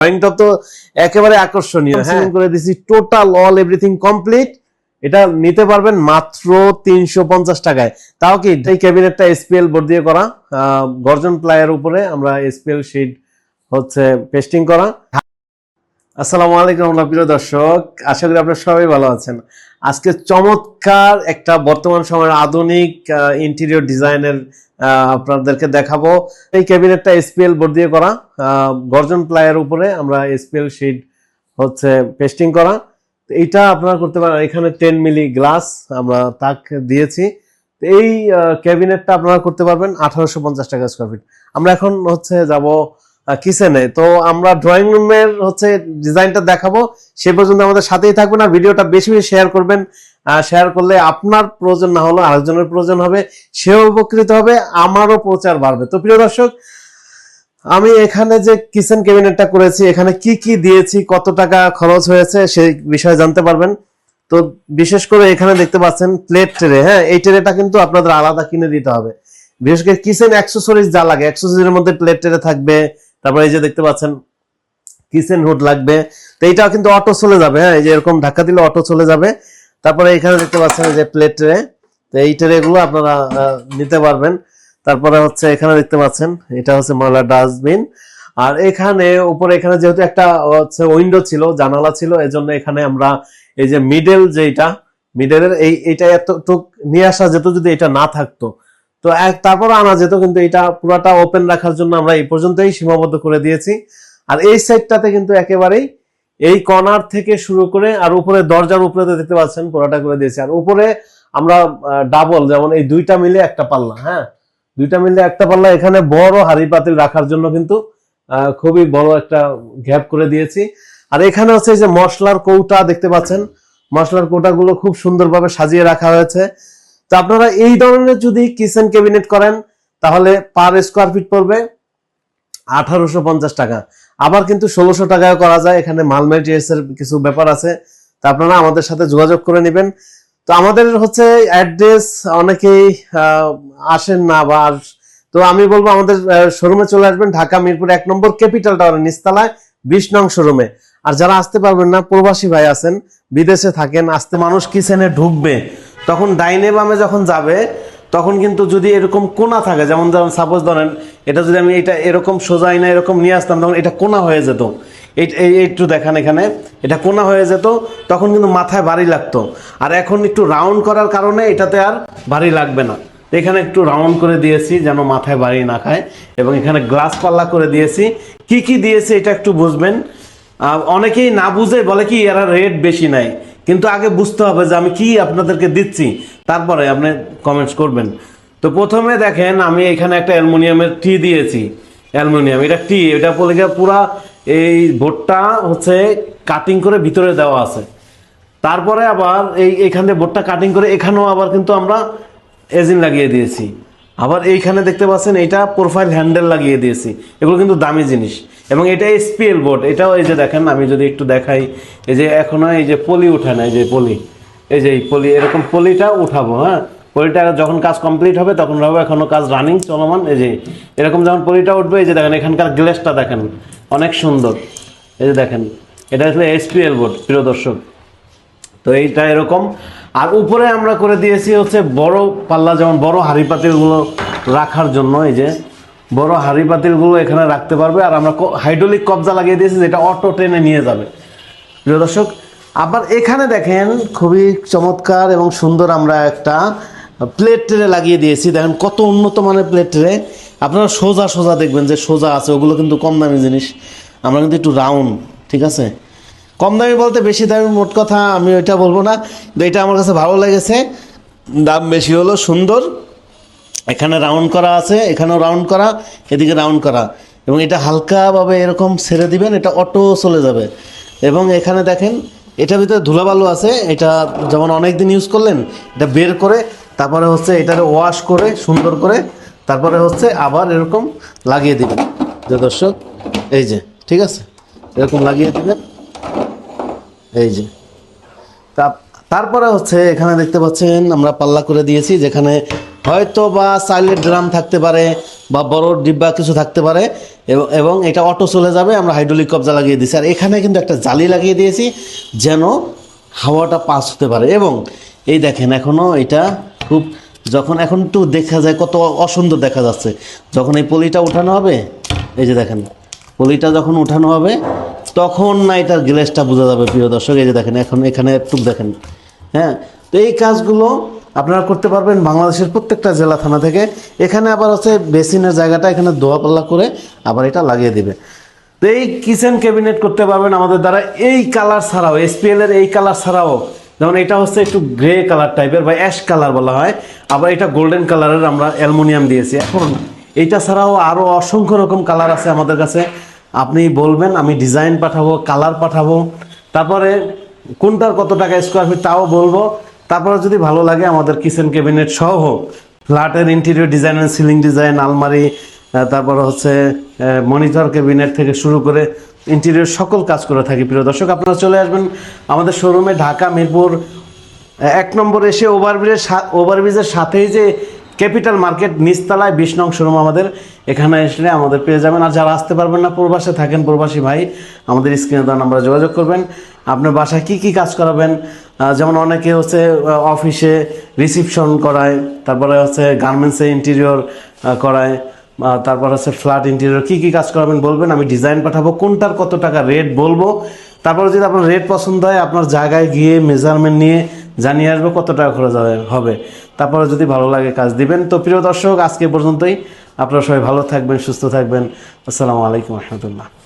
ড্রয়িংটা তো একেবারে আকর্ষণীয় হ্যাঁ। করে দিছি টোটাল অল এভরিথিং কমপ্লিট এটা নিতে পারবেন মাত্র তিনশো পঞ্চাশ টাকায়। তাও কি, এই ক্যাবিনেটটা এসপিএল বোর্ড দিয়ে করা। গর্জন প্লায়ের উপরে আমরা এসপিএল শিট হচ্ছে পেস্টিং করা। আসসালামু আলাইকুম আমার প্রিয় দর্শক, আশা করি আপনারা সবাই ভালো আছেন। আজকে চমৎকার একটা বর্তমান সময়ের আধুনিক ইন্টেরিয়র ডিজাইনের আপনাদেরকে দেখাবো। এই ক্যাবিনেটটা এসপিএল বোর্ড দিয়ে করা। গর্জন প্লায়ের উপরে আমরা এসপিএল শিট হচ্ছে পেস্টিং করা। এইটা আপনারা করতে পারেন। এখানে টেন মিলি গ্লাস আমরা তাক দিয়েছি। এই ক্যাবিনেটটা আপনারা করতে পারবেন আঠারোশো পঞ্চাশ টাকা স্কোয়ার ফিট আমরা এখন হচ্ছে যাব কিচেনে। তো আমরা ড্রয়িং রুমের হচ্ছে ডিজাইনটা দেখাবো। সে পর্যন্ত আমাদের সাথেই থাকবেন আর ভিডিওটা বেশি বেশি শেয়ার করবেন। শেয়ার করলে আপনার প্রয়োজন না হলেও আরেকজনের প্রয়োজন হবে, সেও উপকৃত হবে, আমারও প্রচার বাড়বে। তো প্রিয় দর্শক, আমি এখানে যে কিচেন ক্যাবিনেটটা করেছি, এখানে কি কি দিয়েছি, কত টাকা খরচ হয়েছে সেই বিষয়ে জানতে পারবেন। তো বিশেষ করে এখানে দেখতে পাচ্ছেন প্লেট ট্রে হ্যাঁ এই ট্রেটা কিন্তু আপনাদের আলাদা কিনে দিতে হবে। বিশেষ করে কিচেন অ্যাক্সেসরিজ যা লাগে অ্যাক্সেসরিজের মধ্যে প্লেট ট্রে থাকবে, তারপরে এই যে দেখতে পাচ্ছেন কিচেন হুড লাগবে। তো এইটাও কিন্তু অটো চলে যাবে হ্যাঁ এই যে এরকম ধাক্কা দিলে অটো চলে যাবে। তারপরে এখানে দেখতে পাচ্ছেন যে প্লেট ট্রে তো এই ট্রে গুলো আপনারা নিতে পারবেন। তারপরে হচ্ছে এখানে দেখতে পাচ্ছেন, এটা হচ্ছে ময়লা ডাস্টবিন। আর এখানে, উপরে এখানে যেহেতু একটা, হচ্ছে উইন্ডো ছিল, জানালা ছিল, এজন্য এখানে আমরা এই যে মিডল যেটা মিডলের এই এটা এতটুক নিয়ে আসা যেত যদি এটা না থাকতো। তো এক তারপর আনা যেত, কিন্তু এটা পুরাটা ওপেন রাখার জন্য আমরা এই পর্যন্তই সীমাবদ্ধ করে দিয়েছি। আর এই সাইডটাতে কিন্তু একেবারেই এই কর্নার থেকে শুরু করে আর উপরে দরজার উপরে দেখতে পাচ্ছেন, পুরাটা করে দিয়েছি। আর উপরে আমরা ডাবল যেমন এই দুইটা মিলে একটা পাল্লা হ্যাঁ? দুইটা মিলে একটা পাল্লা, এখানে বড় হাড়ি পাতিল রাখার জন্য কিন্তু খুবই বড় একটা গ্যাপ করে দিয়েছি। আর এখানে হচ্ছে যে মশলার কৌটা দেখতে পাচ্ছেন, মশলার কৌটাগুলো খুব সুন্দরভাবে সাজিয়ে রাখা হয়েছে। তো আপনারা এই ধরনের যদি কিচেন ক্যাবিনেট করেন, তাহলে পার স্কোয়ার ফিট পড়বে। আঠারোশো পঞ্চাশ টাকা। আবার কিন্তু ষোলোশো টাকায় করা যায়, এখানে মাল মেটেরিয়ালস এর কিছু ব্যাপার আছে। তা আপনারা আমাদের সাথে যোগাযোগ করে নেবেন। তো আমাদের হচ্ছে অ্যাড্রেস অনেকেই আসেন না বা তো আমি বলব আমাদের শোরুমে চলে আসবেন, ঢাকা মিরপুর এক নম্বর ক্যাপিটাল টাওয়ার নিস্তালায় বিশ নং শোরুমে আর যারা আসতে পারবেন না, প্রবাসী ভাই আছেন, বিদেশে থাকেন, আসতে মানুষ কিচেনে ঢুকবে, তখন ডাইনে বামে যখন যাবে তখন কিন্তু যদি এরকম কোনা থাকে, যেমন যেমন সাপোজ ধরেন এটা যদি আমি এটা এরকম সোজাই না এরকম নিয়ে আসতাম, তখন এটা কোনা হয়ে যেত। একটু দেখান এখানে। এটা কোনা হয়ে যেত, তখন কিন্তু মাথায় ভারী লাগতো। আর এখন একটু রাউন্ড করার কারণে এটাতে আর ভারী লাগবে না। এখানে একটু রাউন্ড করে দিয়েছি, যেন মাথায় বাড়ি না খায়। এবং এখানে গ্লাস পাল্লা করে দিয়েছি। কি কি দিয়েছি এটা একটু বুঝবেন। অনেকেই না বুঝে বলে কি এরা রেট বেশি নাই কিন্তু আগে বুঝতে হবে যে আমি কি আপনাদেরকে দিচ্ছি। তারপরে আপনি কমেন্টস করবেন। তো প্রথমে দেখেন, আমি এখানে একটা অ্যালুমিনিয়ামের টি দিয়েছি। অ্যালুমিনিয়াম, এটা টি, এটা বলে পুরা এই বোর্ডটা হচ্ছে কাটিং করে ভিতরে দেওয়া আছে। তারপরে আবার এই এখান বোর্ডটা কাটিং করে এখানেও আবার কিন্তু আমরা এজিন লাগিয়ে দিয়েছি। আবার এইখানে দেখতে পাচ্ছেন এটা প্রোফাইল হ্যান্ডেল লাগিয়ে দিয়েছি। এগুলো কিন্তু দামি জিনিস। এবং এটা এসপিএল বোর্ড এটাও এই যে দেখেন, আমি যদি একটু দেখাই, এই যে এখনও এই যে পলি উঠে না, এই যে পলি, এই যে এই পলি, এরকম পলিটা উঠাবো হ্যাঁ? পলিটা যখন কাজ কমপ্লিট হবে, তখন হবে এখনও কাজ রানিং চলমান, এই যে, এরকম যখন পলিটা উঠবে, এই যে দেখেন, এখানকার গ্লেসটা দেখেন, অনেক সুন্দর। এই যে দেখেন, এটা আসলে এসপিএল বোর্ড প্রিয় দর্শক। তো এইটা এরকম। আর উপরে আমরা করে দিয়েছি হচ্ছে বড় পাল্লা, যেমন বড় হাঁড়ি পাতিলগুলো রাখার জন্য, এই যে বড় হাঁড়ি পাতিলগুলো এখানে রাখতে পারবে। আর আমরা হাইড্রোলিক কবজা লাগিয়ে দিয়েছি, যেটা অটো ট্রেনে নিয়ে যাবে। প্রিয় দর্শক, আবার এখানে দেখেন খুবই চমৎকার এবং সুন্দর আমরা একটা প্লেট ট্রে লাগিয়ে দিয়েছি। দেখেন কত উন্নত মানের প্লেট ট্রে আপনারা সোজা সোজা দেখবেন যে সোজা আছে, ওগুলো কিন্তু কম দামি জিনিস। আমরা কিন্তু একটু রাউন্ড ঠিক আছে? কম দামি বলতে বেশি দামি মোট কথা আমি ওইটা বলব না। কিন্তু এটা আমার কাছে ভালো লেগেছে। দাম বেশি হলো, সুন্দর। এখানে রাউন্ড করা আছে, এখানেও রাউন্ড করা, এদিকে রাউন্ড করা। এবং এটা হালকাভাবে এরকম ছেড়ে দিবেন, এটা অটো চলে যাবে। এবং এখানে দেখেন, এটার ভিতরে ধুলাবালু আছে, এটা যেমন অনেক দিন ইউজ করলেন, এটা বের করে, তারপরে হচ্ছে এটাকে ওয়াশ করে, সুন্দর করে, তারপরে হচ্ছে আবার এরকম লাগিয়ে দিবেন। যে দর্শক, এই যে, ঠিক আছে? এরকম লাগিয়ে দিবেন। এই যে। তা, তারপরে হচ্ছে এখানে দেখতে পাচ্ছেন, আমরা পাল্লা করে দিয়েছি, যেখানে হয়তো বা সাইলেন্ট ড্রাম থাকতে পারে বা বড় ডিব্বা কিছু থাকতে পারে, এবং এটা অটো চলে যাবে, আমরা হাইড্রোলিক কবজা লাগিয়ে দিয়েছি। আর এখানে কিন্তু একটা জালি লাগিয়ে দিয়েছি, যেন হাওয়াটা পাস হতে পারে। এবং এই দেখেন এখনও এটা খুব, যখন এখন একটু দেখা যায়, কত অসুন্দর দেখা যাচ্ছে। যখন এই পলিটা উঠানো হবে, এই যে দেখেন, পলিটা যখন উঠানো হবে তখন না এটার গ্লেসটা বোঝা যাবে, প্রিয় দর্শক, এই যে দেখেন, এখন এখানে একটু দেখেন। হ্যাঁ তো এই কাজগুলো আপনারা করতে পারবেন বাংলাদেশের প্রত্যেকটা জেলা থানা থেকে। এখানে আবার হচ্ছে বেসিনের জায়গাটা, এখানে দোয়া পাল্লা করে আবার এটা লাগিয়ে দিবে। তো এই কিচেন ক্যাবিনেট করতে পারবেন আমাদের দ্বারা। এই কালার ছাড়াও এসপিএল এর এই কালার ছাড়াও, যেমন এটা হচ্ছে একটু গ্রে কালার টাইপের বা অ্যাশ কালার বলা হয়, আবার এটা গোল্ডেন কালারের আমরা অ্যালুমিনিয়াম দিয়েছি। এখন এইটা ছাড়াও আরও অসংখ্য রকম কালার আছে আমাদের কাছে। আপনি বলবেন, আমি ডিজাইন পাঠাবো কালার পাঠাবো, তারপরে কোনটার কত টাকা স্কোয়ার ফিট তাও বলব। তারপরে যদি ভালো লাগে আমাদের কিচেন ক্যাবিনেট সহ ফ্ল্যাটের ইন্টেরিয়র ডিজাইন সিলিং ডিজাইন আলমারি তারপর হচ্ছে মনিটর ক্যাবিনেট থেকে শুরু করে ইন্টেরিয়র সকল কাজ করে থাকি। প্রিয় দর্শক, আপনারা চলে আসবেন আমাদের শোরুমে ঢাকা, মিরপুর এক নম্বর এসে ওভারব্রিজের ওভারব্রিজের সাথেই যে ক্যাপিটাল মার্কেট নিচতলায় বিশ নং শোরুম আমাদের। এখানে এসে আমাদের পেয়ে যাবেন। আর যারা আসতে পারবেন না, প্রবাসে থাকেন প্রবাসী ভাই, আমাদের স্ক্রিনে দেওয়া নাম্বারে যোগাযোগ করবেন। আপনার বাসায় কি কি কাজ করাবেন? যেমন অনেকে হচ্ছে অফিসে রিসিপশন করায়, তারপরে হচ্ছে গার্মেন্টসে ইন্টেরিয়র করায় তারপর হচ্ছে ফ্ল্যাট ইন্টেরিয়র, কি কি কাজ করাবেন বলবেন, আমি ডিজাইন পাঠাবো, কোনটার কত টাকা রেট বলব। তারপরে যদি আপনার রেট পছন্দ হয়, আপনার জায়গায় গিয়ে মেজারমেন্ট নিয়ে জানিয়ে আসব কত টাকা খরচ হবে হবে। তারপরে যদি ভালো লাগে কাজ দিবেন। তো প্রিয় দর্শক, আজকে পর্যন্তই। আপনারা সবাই ভালো থাকবেন, সুস্থ থাকবেন। আসসালামু আলাইকুম রহমতুল্লাহ।